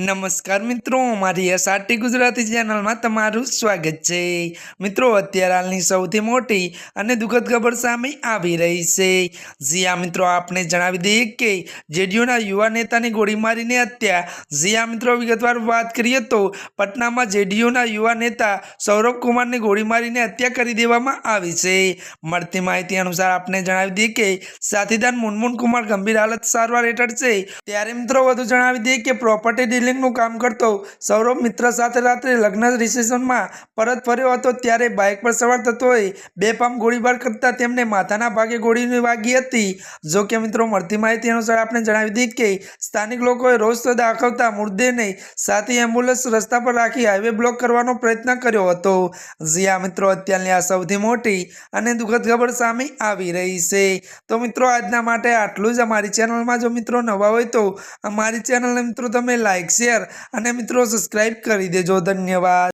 નમસ્કાર મિત્રો, મારી એસઆરટી ગુજરાતી ચેનલમાં તમારું સ્વાગત છે. મિત્રો, અત્યારે હાલની સૌથી મોટી અને દુઃખદ ખબર સામે આવી રહી છે. જીયા મિત્રો, આપને જણાવી દઈએ કે જેડીયુના યુવા નેતાની ગોળી મારીને હત્યા. જીયા મિત્રો, વિગતવાર વાત કરીએ તો પટનામાં જેડીયુના યુવા નેતા સૌરભ કુમારની ગોળી મારીને હત્યા કરી દેવામાં આવી છે. મળતી માહિતી અનુસાર આપને જણાવી દઈએ કે સાથીદાર મુનમુન કુમાર ગંભીર હાલત સારવાર હેઠળ છે. ત્યારે, મિત્રો, વધુ જણાવી દઈએ કે પ્રોપર્ટી ડીલિંગનું કામ કરતો સૌરભ મિત્ર સાથે રાત્રે લગ્ન રિસેપ્શનમાં પરત ફર્યો હતો ત્યારે બાઇક પર સવાર થતોએ બેફામ ગોળીબાર કરતા તેમને માથાના ભાગે ગોળી વાગી હતી. જો કે મિત્રો, મળતી માહિતી અનુસાર આપણે જણાવી દીધી કે સ્થાનિક લોકોએ રોષ દાખવતા મૃતદેહને સાથે એમ્બ્યુલન્સ રસ્તા પર રાખી હાઈવે બ્લોક કરવાનો પ્રયત્ન કર્યો હતો. જ્યાં મિત્રો, અત્યારની આ સૌથી મોટી અને દુઃખદ ખબર સામે આવી રહી છે. તો મિત્રો, આજના માટે આટલું જ અમારી ચેનલમાં જો મિત્રો નવા હોય તો અમારી ચેનલને મિત્રો તમે લાઈક શેર અને મિત્રો સબસ્ક્રાઈબ કરી દેજો. ધન્યવાદ.